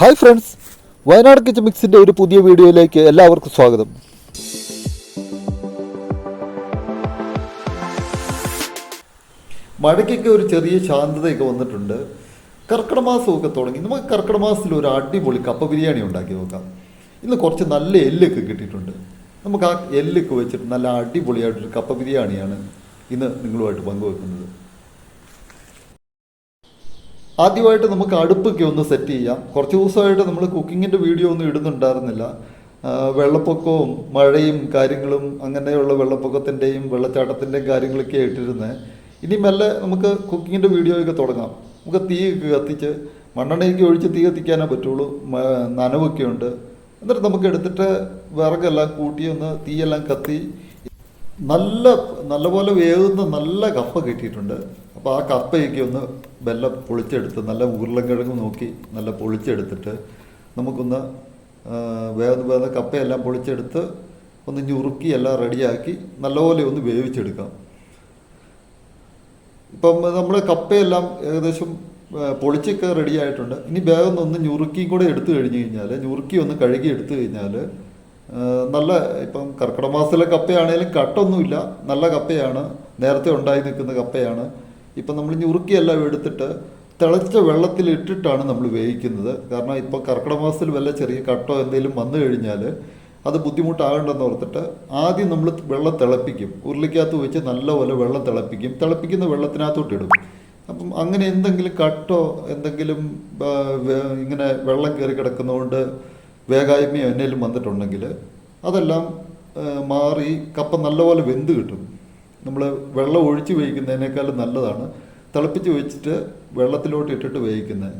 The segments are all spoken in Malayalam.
ഹായ് ഫ്രണ്ട്സ് വയനാട് കിച്ചൻ മിക്സിന്റെ ഒരു പുതിയ വീഡിയോയിലേക്ക് എല്ലാവർക്കും സ്വാഗതം. മഴയ്ക്കൊക്കെ ഒരു ചെറിയ ശാന്തതയൊക്കെ വന്നിട്ടുണ്ട്. കർക്കിടക മാസമൊക്കെ തുടങ്ങി. നമുക്ക് കർക്കിടക മാസത്തിൽ ഒരു അടിപൊളി കപ്പ ബിരിയാണി ഉണ്ടാക്കി നോക്കാം. ഇന്ന് കുറച്ച് നല്ല എല്ലൊക്കെ കിട്ടിയിട്ടുണ്ട്. നമുക്ക് ആ എല്ലൊക്കെ വെച്ചിട്ട് നല്ല അടിപൊളിയായിട്ടൊരു കപ്പ ബിരിയാണിയാണ് ഇന്ന് നിങ്ങളുമായിട്ട് പങ്കുവെക്കുന്നത്. ആദ്യമായിട്ട് നമുക്ക് അടുപ്പൊക്കെ ഒന്ന് സെറ്റ് ചെയ്യാം. കുറച്ച് ദിവസമായിട്ട് നമ്മൾ കുക്കിങ്ങിന്റെ വീഡിയോ ഒന്നും ഇടുന്നുണ്ടായിരുന്നില്ല. വെള്ളപ്പൊക്കവും മഴയും കാര്യങ്ങളും അങ്ങനെയുള്ള വെള്ളപ്പൊക്കത്തിന്റെയും വെള്ളച്ചാട്ടത്തിന്റെയും കാര്യങ്ങളൊക്കെ ഇട്ടിരുന്നത് ഇനി മെല്ലെ നമുക്ക് കുക്കിങ്ങിന്റെ വീഡിയോയൊക്കെ തുടങ്ങാം. നമുക്ക് തീ കത്തിച്ച് മണ്ണെണ്ണയൊക്കെ ഒഴിച്ച് തീ കത്തിക്കാനേ പറ്റുള്ളൂ. നനവൊക്കെ ഉണ്ട്. എന്നിട്ട് നമുക്ക് എടുത്തിട്ട് വിറകെല്ലാം കൂട്ടി ഒന്ന് തീയെല്ലാം കത്തി. നല്ല നല്ലപോലെ വേകുന്ന നല്ല കപ്പ കിട്ടിയിട്ടുണ്ട്. അപ്പോൾ ആ കപ്പയൊക്കെ ഒന്ന് വെല്ലം പൊളിച്ചെടുത്ത് നല്ല ഉരുളക്കിഴങ്ങ് നോക്കി നല്ല പൊളിച്ചെടുത്തിട്ട് നമുക്കൊന്ന് വേദന വേഗം കപ്പയെല്ലാം പൊളിച്ചെടുത്ത് ഒന്ന് ഞുറുക്കി എല്ലാം റെഡിയാക്കി നല്ലപോലെ ഒന്ന് വേവിച്ചെടുക്കാം. ഇപ്പം നമ്മൾ കപ്പയെല്ലാം ഏകദേശം പൊളിച്ചൊക്കെ റെഡി ആയിട്ടുണ്ട് ഇനി വേഗം ഒന്ന് ഞുറുക്കിയും കൂടെ എടുത്തു കഴിഞ്ഞ് കഴിഞ്ഞാൽ ഞുറുക്കി ഒന്ന് കഴുകി എടുത്തു കഴിഞ്ഞാൽ നല്ല ഇപ്പം കർക്കിടക മാസത്തിലെ കപ്പയാണെങ്കിലും കട്ടൊന്നുമില്ല. നല്ല കപ്പയാണ്. നേരത്തെ ഉണ്ടായി നിൽക്കുന്ന കപ്പയാണ്. ഇപ്പം നമ്മൾ ഞുറുക്കിയെല്ലാം എടുത്തിട്ട് തിളച്ച വെള്ളത്തിൽ ഇട്ടിട്ടാണ് നമ്മൾ വേവിക്കുന്നത്. കാരണം ഇപ്പോൾ കർക്കിടക മാസത്തിൽ വല്ല ചെറിയ കട്ടോ എന്തെങ്കിലും വന്നു കഴിഞ്ഞാൽ അത് ബുദ്ധിമുട്ടാകണ്ടെന്ന് ഓർത്തിട്ട് ആദ്യം നമ്മൾ വെള്ളം തിളപ്പിക്കും. ഉരുളിക്കകത്ത് വെച്ച് നല്ലപോലെ വെള്ളം തിളപ്പിക്കും. തിളപ്പിക്കുന്ന വെള്ളത്തിനകത്തോട്ട് ഇടും. അപ്പം അങ്ങനെ എന്തെങ്കിലും കട്ടോ എന്തെങ്കിലും ഇങ്ങനെ വെള്ളം കയറി കിടക്കുന്നതുകൊണ്ട് വേഗായ്മയോ എന്തെങ്കിലും വന്നിട്ടുണ്ടെങ്കിൽ അതെല്ലാം മാറി കപ്പ നല്ലപോലെ വെന്ത് കിട്ടും. നമ്മൾ വെള്ളം ഒഴിച്ച് വേവിക്കുന്നതിനേക്കാളും നല്ലതാണ്. തിളപ്പിച്ച് വെച്ചിട്ട് വെള്ളത്തിലോട്ട് ഇട്ടിട്ട് വേവിക്കുന്നത്.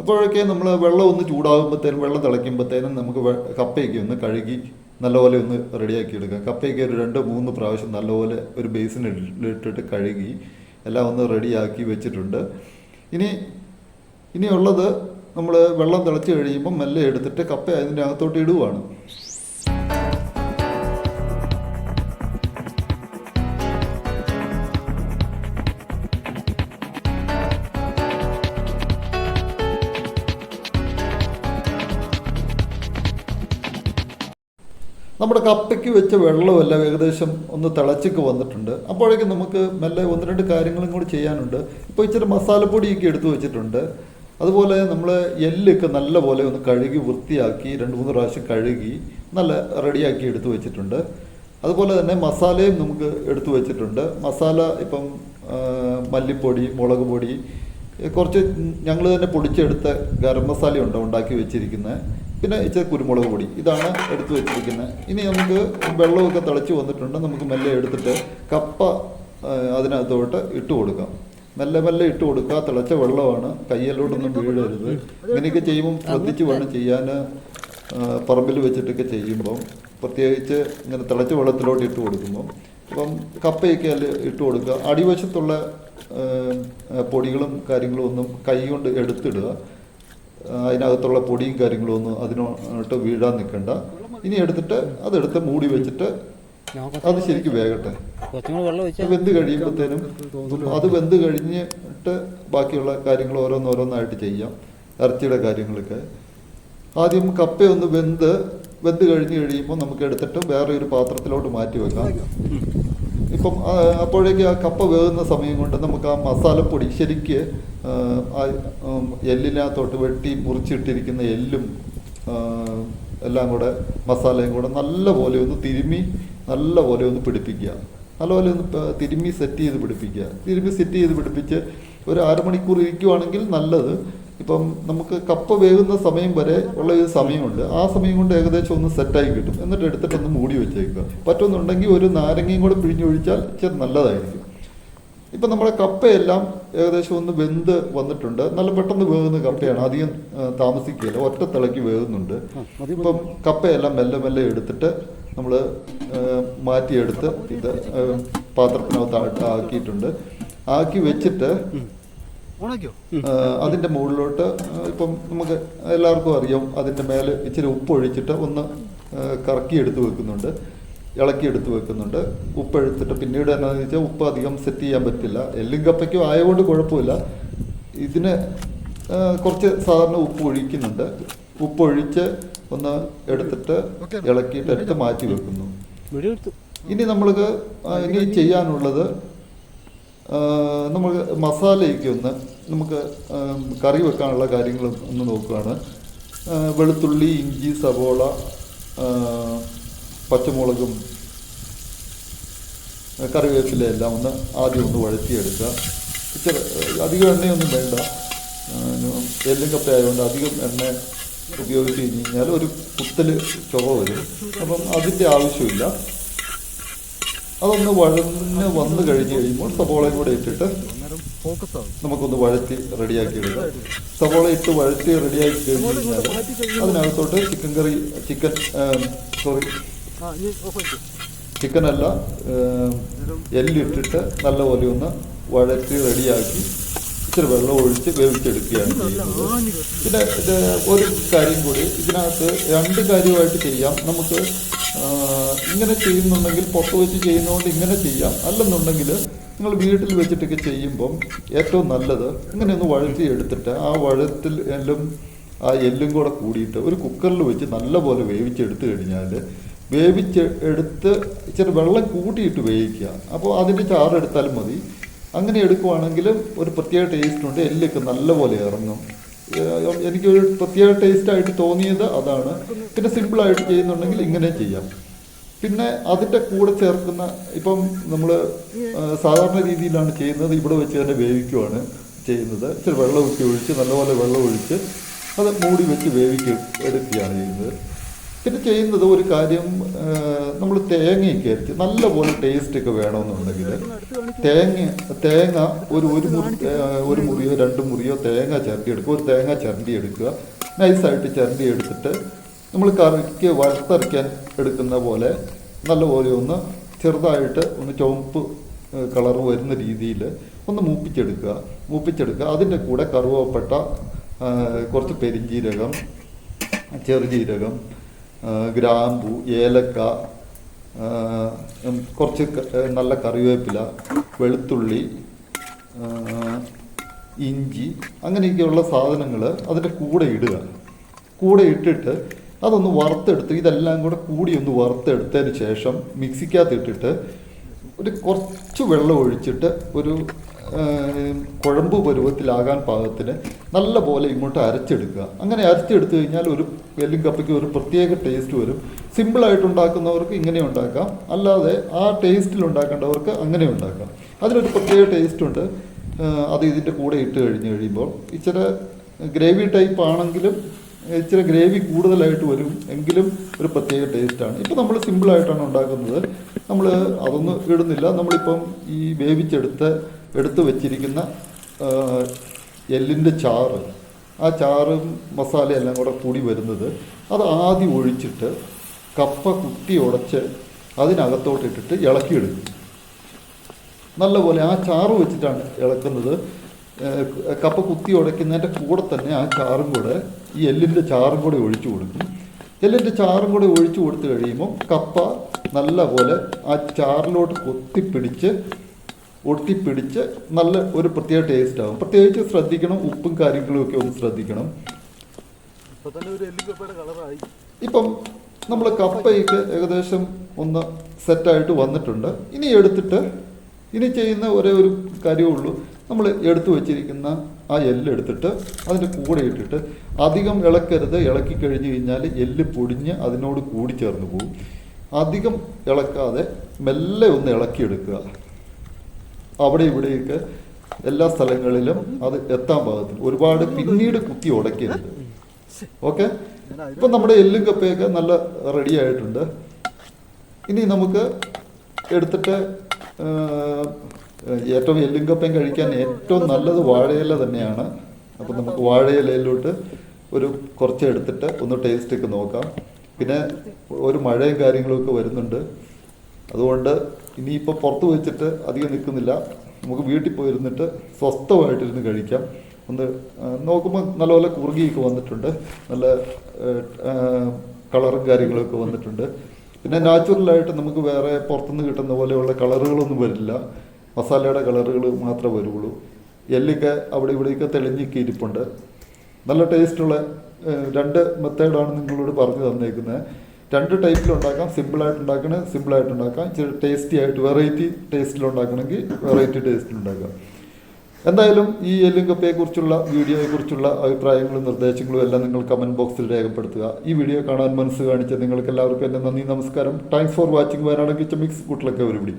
അപ്പോഴൊക്കെ നമ്മൾ വെള്ളം ഒന്ന് ചൂടാകുമ്പോഴത്തേനും വെള്ളം തിളയ്ക്കുമ്പോഴത്തേനും നമുക്ക് കപ്പയൊക്കെ ഒന്ന് കഴുകി നല്ലപോലെ ഒന്ന് റെഡിയാക്കി എടുക്കാം കപ്പയൊക്കെ ഒരു രണ്ട് മൂന്ന് പ്രാവശ്യം നല്ലപോലെ ഒരു ബേസിനിട്ടിട്ട് കഴുകി എല്ലാം ഒന്ന് റെഡിയാക്കി വെച്ചിട്ടുണ്ട്. ഇനി ഇനിയുള്ളത് നമ്മൾ വെള്ളം തിളച്ച് കഴിയുമ്പോൾ മെല്ലെ എടുത്തിട്ട് കപ്പ അതിന്റെ അകത്തോട്ട് ഇടുവാണ്. നമ്മുടെ കപ്പയ്ക്ക് വെച്ച വെള്ളമെല്ലാം ഏകദേശം ഒന്ന് തിളച്ചൊക്കെ വന്നിട്ടുണ്ട്. അപ്പോഴേക്കും നമുക്ക് മെല്ലെ ഒന്ന് രണ്ട് കാര്യങ്ങളും കൂടി ചെയ്യാനുണ്ട്. ഇപ്പോൾ ഇച്ചിരി മസാലപ്പൊടിയൊക്കെ എടുത്തു വെച്ചിട്ടുണ്ട്. അതുപോലെ നമ്മൾ എല്ലൊക്കെ നല്ലപോലെ ഒന്ന് കഴുകി വൃത്തിയാക്കി രണ്ട് മൂന്ന് പ്രാവശ്യം കഴുകി നല്ല റെഡിയാക്കി എടുത്തു വെച്ചിട്ടുണ്ട്. അതുപോലെ തന്നെ മസാലയും നമുക്ക് എടുത്തു വെച്ചിട്ടുണ്ട്. മസാല ഇപ്പം മല്ലിപ്പൊടി മുളക് പൊടി കുറച്ച് ഞങ്ങൾ തന്നെ പൊടിച്ചെടുത്ത ഗരം മസാല ഉണ്ട് ഉണ്ടാക്കി വെച്ചിരിക്കുന്നത്. പിന്നെ ഇച്ചിരി കുരുമുളക് പൊടി. ഇതാണ് എടുത്തു വെച്ചിരിക്കുന്നത്. ഇനി നമുക്ക് വെള്ളമൊക്കെ തിളച്ച് വന്നിട്ടുണ്ട്. നമുക്ക് മെല്ലെ എടുത്തിട്ട് കപ്പ അതിനകത്തോട്ട് ഇട്ട് കൊടുക്കാം. മെല്ലെ മെല്ലെ ഇട്ട് കൊടുക്കുക. തിളച്ച വെള്ളമാണ്. കയ്യിലോട്ടൊന്നും വീഴരുത്. ഇങ്ങനെയൊക്കെ ചെയ്യുമ്പം ശ്രദ്ധിച്ച് വേണം ചെയ്യാൻ പറമ്പിൽ വെച്ചിട്ടൊക്കെ ചെയ്യുമ്പം. പ്രത്യേകിച്ച് ഇങ്ങനെ തിളച്ച വെള്ളത്തിലോട്ട് ഇട്ട് കൊടുക്കുമ്പം. അപ്പം കപ്പയൊക്കെ അതിൽ ഇട്ട് കൊടുക്കുക. അടിവശത്തുള്ള പൊടികളും കാര്യങ്ങളും ഒന്നും കൈ കൊണ്ട് എടുത്തിടുക. അതിനകത്തുള്ള പൊടിയും കാര്യങ്ങളും ഒന്നും അതിനോട്ട് വീഴാൻ നിൽക്കണ്ട. ഇനി എടുത്തിട്ട് അതെടുത്ത് മൂടി വെച്ചിട്ട് അത് ശരിക്കും വേകട്ടെ. വെന്ത് കഴിയുമ്പോഴത്തേനും അത് വെന്ത് കഴിഞ്ഞിട്ട് ബാക്കിയുള്ള കാര്യങ്ങൾ ഓരോന്നോരോന്നായിട്ട് ചെയ്യാം. ഇറച്ചിയുടെ കാര്യങ്ങളൊക്കെ. ആദ്യം കപ്പ ഒന്ന് വെന്ത് വെന്ത് കഴിഞ്ഞ് കഴിയുമ്പോൾ നമുക്ക് എടുത്തിട്ട് വേറെ ഒരു പാത്രത്തിലോട്ട് മാറ്റി വെക്കാം. ഇപ്പം അപ്പോഴേക്ക് ആ കപ്പ വേകുന്ന സമയം കൊണ്ട് നമുക്ക് ആ മസാലപ്പൊടി ശരിക്ക് ആ, എല്ലിനകത്തോട്ട് വെട്ടി മുറിച്ചിട്ടിരിക്കുന്ന എല്ലും എല്ലാം കൂടെ മസാലയും കൂടെ നല്ലപോലെ ഒന്ന് തിരുമ്മി നല്ലപോലെ ഒന്ന് പിടിപ്പിക്കുക. നല്ലപോലെ ഒന്ന് തിരുമ്മി സെറ്റ് ചെയ്ത് പിടിപ്പിക്കുക. തിരുമ്മി സെറ്റ് ചെയ്ത് പിടിപ്പിച്ച് ഒരു അരമണിക്കൂർ ഇരിക്കുവാണെങ്കിൽ നല്ലത്. ഇപ്പം നമുക്ക് കപ്പ വേകുന്ന സമയം വരെ ഉള്ള ഒരു സമയമുണ്ട്. ആ സമയം കൊണ്ട് ഏകദേശം ഒന്ന് സെറ്റായി കിട്ടും. എന്നിട്ട് എടുത്തിട്ട് ഒന്ന് മൂടി വെച്ചേക്കുക. പറ്റുന്നുണ്ടെങ്കിൽ ഒരു നാരങ്ങയും കൂടെ പിഴിഞ്ഞൊഴിച്ചാൽ ഇച്ചിരി നല്ലതായിരിക്കും. ഇപ്പം നമ്മുടെ കപ്പയെല്ലാം ഏകദേശം ഒന്ന് വെന്ത് വന്നിട്ടുണ്ട്. നല്ല പെട്ടെന്ന് വേകുന്ന കപ്പയാണ്. അധികം താമസിക്കുകയില്ല. ഒറ്റ തിളക്കി വേകുന്നുണ്ട്. ഇപ്പം കപ്പയെല്ലാം മെല്ലെ മെല്ലെ എടുത്തിട്ട് നമ്മൾ മാറ്റിയെടുത്ത് ഇത് പാത്രത്തിനകത്ത് ആക്കിയിട്ടുണ്ട്. ആക്കി വെച്ചിട്ട് അതിന്റെ മുകളിലോട്ട് ഇപ്പം നമുക്ക് എല്ലാവർക്കും അറിയാം അതിന്റെ മേലെ ഇച്ചിരി ഉപ്പ് ഒഴിച്ചിട്ട് ഒന്ന് കറക്കി എടുത്തു വെക്കുന്നുണ്ട് ഇളക്കി എടുത്തു വെക്കുന്നുണ്ട്. ഉപ്പ് എടുത്തിട്ട് പിന്നീട് എന്നാന്ന് വെച്ചാൽ ഉപ്പ് അധികം സെറ്റ് ചെയ്യാൻ പറ്റില്ല. എല്ലും കപ്പയ്ക്കും ആയതുകൊണ്ട് കുഴപ്പമില്ല. ഇതിന് കുറച്ച് സാധാരണ ഉപ്പ് ഒഴിക്കുന്നുണ്ട്. ഉപ്പ് ഒഴിച്ച് ഒന്ന് എടുത്തിട്ട് ഇളക്കിയിട്ട് എടുത്ത് മാറ്റി വെക്കുന്നു. ഇനി നമ്മൾക്ക് ഇനി ചെയ്യാനുള്ളത് ആ, മസാലയ്ക്ക് ഒന്ന് നമുക്ക് കറി വെക്കാനുള്ള കാര്യങ്ങൾ ഒന്ന് നോക്കുകയാണ്. വെളുത്തുള്ളി ഇഞ്ചി സവോള പച്ചമുളകും കറിവേപ്പില എല്ലാം ഒന്ന് ആദ്യം ഒന്ന് വഴറ്റിയെടുക്കുക. ഇച്ചിരി അധികം എണ്ണയൊന്നും വേണ്ട. എല്ലും കപ്പ ആയതുകൊണ്ട് അധികം എണ്ണ ഉപയോഗിച്ച് കഴിഞ്ഞ് കഴിഞ്ഞാൽ ഒരു കുത്തൽ ചുവ വരും. അപ്പം അതിന്റെ ആവശ്യമില്ല. അതൊന്ന് വഴന്ന് വന്ന് കഴിഞ്ഞ് കഴിയുമ്പോൾ സവോളയും കൂടെ ഇട്ടിട്ട് നമുക്കൊന്ന് വഴറ്റി റെഡിയാക്കി എടുക്കാം സവോള ഇട്ട് വഴറ്റി റെഡിയാക്കി കഴിഞ്ഞ് കഴിഞ്ഞാൽ അതിനകത്തോട്ട് ചിക്കൻ കറി ചിക്കൻ സോറി ചിക്കനല്ല എല്ലിട്ടിട്ട് നല്ലപോലെ ഒന്ന് വഴറ്റി റെഡിയാക്കി ഇച്ചിരി വെള്ളം ഒഴിച്ച് വേവിച്ചെടുക്കുകയാണ് പിന്നെ ഒരു കാര്യം കൂടി ഇതിനകത്ത് രണ്ട് കാര്യമായിട്ട് ചെയ്യാം. നമുക്ക് ഇങ്ങനെ ചെയ്യുന്നുണ്ടെങ്കിൽ പുറത്ത് വെച്ച് ചെയ്യുന്നതുകൊണ്ട് ഇങ്ങനെ ചെയ്യാം. അല്ലെന്നുണ്ടെങ്കിൽ നിങ്ങൾ വീട്ടിൽ വെച്ചിട്ടൊക്കെ ചെയ്യുമ്പം ഏറ്റവും നല്ലത് ഇങ്ങനെ ഒന്ന് വഴറ്റി എടുത്തിട്ട് ആ വഴുത്തിൽ എല്ലാം ആ എല്ലും കൂടെ കൂടിയിട്ട് ഒരു കുക്കറിൽ വെച്ച് നല്ലപോലെ വേവിച്ചെടുത്ത് കഴിഞ്ഞാൽ വേവിച്ച് എടുത്ത് ഇച്ചിരി വെള്ളം കൂട്ടിയിട്ട് വേവിക്കുക. അപ്പോൾ അതിന്റെ ചാറെടുത്താലും മതി. അങ്ങനെ എടുക്കുവാണെങ്കിൽ ഒരു പ്രത്യേക ടേസ്റ്റ് ഉണ്ട്. എല്ലൊക്കെ നല്ലപോലെ ഇറങ്ങും. എനിക്കൊരു പ്രത്യേക ടേസ്റ്റ് ആയിട്ട് തോന്നിയത് അതാണ്. പിന്നെ സിമ്പിളായിട്ട് ചെയ്യുന്നുണ്ടെങ്കിൽ ഇങ്ങനെ ചെയ്യാം. പിന്നെ അതിന്റെ കൂടെ ചേർക്കുന്ന ഇപ്പം നമ്മൾ സാധാരണ രീതിയിലാണ് ചെയ്യുന്നത്. ഇവിടെ വെച്ച് തന്നെ വേവിക്കുവാണ് ചെയ്യുന്നത്. ഇച്ചിരി വെള്ളം ഊറ്റി ഒഴിച്ച് നല്ലപോലെ വെള്ളം ഒഴിച്ച് അത് മൂടി വെച്ച് വേവിക്കുക എടുക്കുകയാണ് ചെയ്യുന്നത്. പിന്നെ ചെയ്യുന്നത് ഒരു കാര്യം നമ്മൾ തേങ്ങയൊക്കെ അരിച്ച് നല്ലപോലെ ടേസ്റ്റ് ഒക്കെ വേണമെന്നുണ്ടെങ്കിൽ തേങ്ങ തേങ്ങ ഒരു ഒരു മുറി ഒരു മുറിയോ രണ്ട് മുറിയോ തേങ്ങ ചിരണ്ടി എടുക്കുക. ഒരു തേങ്ങ ചിരണ്ടി എടുക്കുക. നൈസായിട്ട് ചിരണ്ടി എടുത്തിട്ട് നമ്മൾ കറിക്ക് വറുത്തരയ്ക്കാൻ എടുക്കുന്ന പോലെ നല്ലപോലെ ഒന്ന് ചെറുതായിട്ട് ഒന്ന് ചുവപ്പ് കളർ വരുന്ന രീതിയിൽ ഒന്ന് മൂപ്പിച്ചെടുക്കുക. മൂപ്പിച്ചെടുക്കുക. അതിന്റെ കൂടെ കറുവപ്പെട്ട കുറച്ച് പെരിഞ്ജീരകം ചെറുജീരകം ഗ്രാമ്പു ഏലക്ക കുറച്ച് നല്ല കറിവേപ്പില വെളുത്തുള്ളി ഇഞ്ചി അങ്ങനെയൊക്കെയുള്ള സാധനങ്ങൾ അതിന്റെ കൂടെ ഇടുക. കൂടെ ഇട്ടിട്ട് അതൊന്ന് വറുത്തെടുത്ത് ഇതെല്ലാം കൂടെ കൂടി ഒന്ന് വറുത്തെടുത്തതിന് ശേഷം മിക്സിക്കകത്ത് ഇട്ടിട്ട് ഒരു കുറച്ച് വെള്ളം ഒഴിച്ചിട്ട് ഒരു കുഴമ്പ് പരുവത്തിലാകാൻ പാകത്തിന് നല്ല പോലെ ഇങ്ങോട്ട് അരച്ചെടുക്കുക. അങ്ങനെ അരച്ചെടുത്തു കഴിഞ്ഞാൽ ഒരു എല്ലും കപ്പയ്ക്ക് ഒരു പ്രത്യേക ടേസ്റ്റ് വരും. സിമ്പിളായിട്ട് ഉണ്ടാക്കുന്നവർക്ക് ഇങ്ങനെ ഉണ്ടാക്കാം. അല്ലാതെ ആ ടേസ്റ്റിൽ ഉണ്ടാക്കേണ്ടവർക്ക് അങ്ങനെ ഉണ്ടാക്കാം. അതിനൊരു പ്രത്യേക ടേസ്റ്റ് ഉണ്ട്. അത് ഇതിന്റെ കൂടെ ഇട്ട് കഴിഞ്ഞ് കഴിയുമ്പോൾ ഇച്ചിരി ഗ്രേവി ടൈപ്പ് ആണെങ്കിലും ഇച്ചിരി ഗ്രേവി കൂടുതലായിട്ട് വരും എങ്കിലും ഒരു പ്രത്യേക ടേസ്റ്റാണ് ഇപ്പം നമ്മൾ സിമ്പിളായിട്ടാണ് ഉണ്ടാക്കുന്നത്. നമ്മൾ അതൊന്നും ഇടുന്നില്ല. നമ്മളിപ്പം ഈ വേവിച്ചെടുത്ത് എടുത്തു വച്ചിരിക്കുന്ന എല്ലിന്റെ ചാറ് ആ ചാറും മസാലയും എല്ലാം കൂടെ കൂടി വരുന്നത് അത് ആദ്യം ഒഴിച്ചിട്ട് കപ്പ കുത്തി ഉടച്ച് അതിനകത്തോട്ടിട്ടിട്ട് ഇളക്കിയെടുക്കും. നല്ലപോലെ ആ ചാറ് വെച്ചിട്ടാണ് ഇളക്കുന്നത്. കപ്പ കുത്തി ഉടയ്ക്കുന്നതിന്റെ കൂടെ തന്നെ ആ ചാറും കൂടെ ഈ എല്ലിന്റെ ചാറും കൂടെ ഒഴിച്ചു കൊടുക്കും. എല്ലിന്റെ ചാറും കൂടെ ഒഴിച്ചു കൊടുത്തു കഴിയുമ്പോൾ കപ്പ നല്ലപോലെ ആ ചാറിലോട്ട് കൊത്തിപ്പിടിച്ച് ഒട്ടിപ്പിടിച്ച് നല്ല ഒരു പ്രത്യേക ടേസ്റ്റ് ആകും പ്രത്യേകിച്ച് ശ്രദ്ധിക്കണം ഉപ്പും കാര്യങ്ങളും ഒക്കെ ഒന്ന് ശ്രദ്ധിക്കണം. ഇപ്പൊ നമ്മൾ കപ്പയ്ക്ക് ഏകദേശം ഒന്ന് സെറ്റായിട്ട് വന്നിട്ടുണ്ട്. ഇനി എടുത്തിട്ട് ഇനി ചെയ്യുന്ന ഒരേ ഒരു കാര്യമേ ഉള്ളൂ നമ്മൾ എടുത്തു വെച്ചിരിക്കുന്ന ആ എല്ല് എടുത്തിട്ട് അതിന്റെ കൂടെ ഇട്ടിട്ട് അധികം ഇളക്കരുത്. ഇളക്കി കഴിഞ്ഞ് കഴിഞ്ഞാൽ എല്ല് പൊടിഞ്ഞ് അതിനോട് കൂടി ചേർന്ന് പോകും. അധികം ഇളക്കാതെ മെല്ലെ ഒന്ന് ഇളക്കിയെടുക്കുക. അവിടെ ഇവിടെയൊക്കെ എല്ലാ സ്ഥലങ്ങളിലും അത് എത്താൻ പാകത്തിൽ ഒരുപാട് പിന്നീട് കുത്തി ഉടക്കരുത് ഓക്കെ? ഇപ്പം നമ്മുടെ എല്ലും കപ്പയൊക്കെ നല്ല റെഡി ആയിട്ടുണ്ട്. ഇനി നമുക്ക് എടുത്തിട്ട് ഏറ്റവും എല്ലും കപ്പയും കഴിക്കാൻ ഏറ്റവും നല്ലത് വാഴയില തന്നെയാണ്. അപ്പം നമുക്ക് വാഴയിലയിലോട്ട് ഒരു കുറച്ച് എടുത്തിട്ട് ഒന്ന് ടേസ്റ്റ് ഒക്കെ നോക്കാം. പിന്നെ ഒരു മഴയും കാര്യങ്ങളൊക്കെ വരുന്നുണ്ട്. അതുകൊണ്ട് ഇനിയിപ്പോൾ പുറത്ത് വെച്ചിട്ട് അധികം നിൽക്കുന്നില്ല. നമുക്ക് വീട്ടിൽ പോയിരുന്നിട്ട് സ്വസ്ഥമായിട്ടിരുന്ന് കഴിക്കാം. ഒന്ന് നോക്കുമ്പോൾ നല്ലപോലെ കുറുകിയൊക്കെ വന്നിട്ടുണ്ട്. നല്ല കളറും കാര്യങ്ങളൊക്കെ വന്നിട്ടുണ്ട്. പിന്നെ നാച്ചുറലായിട്ട് നമുക്ക് വേറെ പുറത്തുനിന്ന് കിട്ടുന്ന പോലെയുള്ള കളറുകളൊന്നും വരില്ല. മസാലയുടെ കളറുകൾ മാത്രമേ വരുള്ളൂ. എല്ലൊക്കെ അവിടെ ഇവിടെയൊക്കെ തെളിഞ്ഞൊക്കെ ഇരിപ്പുണ്ട്. നല്ല ടേസ്റ്റുള്ള രണ്ട് മെത്തേഡാണ് നിങ്ങളോട് പറഞ്ഞു തന്നേക്കുന്നത് രണ്ട് ടൈപ്പിൽ ഉണ്ടാക്കാം. സിമ്പിളായിട്ട് ഉണ്ടാക്കണേ സിമ്പിൾ ആയിട്ട് ഉണ്ടാക്കാം. ഇച്ചിരി ടേസ്റ്റി ആയിട്ട് വെറൈറ്റി ടേസ്റ്റിൽ ഉണ്ടാക്കണമെങ്കിൽ വെറൈറ്റി ടേസ്റ്റിൽ ഉണ്ടാക്കാം. എന്തായാലും ഈ എല്ലും കപ്പയെക്കുറിച്ചുള്ള വീഡിയോയെക്കുറിച്ചുള്ള അഭിപ്രായങ്ങളും നിർദ്ദേശങ്ങളും എല്ലാം നിങ്ങൾ കമന്റ് ബോക്സിൽ രേഖപ്പെടുത്തുക. ഈ വീഡിയോ കാണാൻ മനസ്സ് കാണിച്ച നിങ്ങൾക്ക് എല്ലാവർക്കും എന്റെ നന്ദി നമസ്കാരം. Thanks for watching Wayanad kitchen mix കൂട്ടിലൊക്കെ ഒരുപിടി.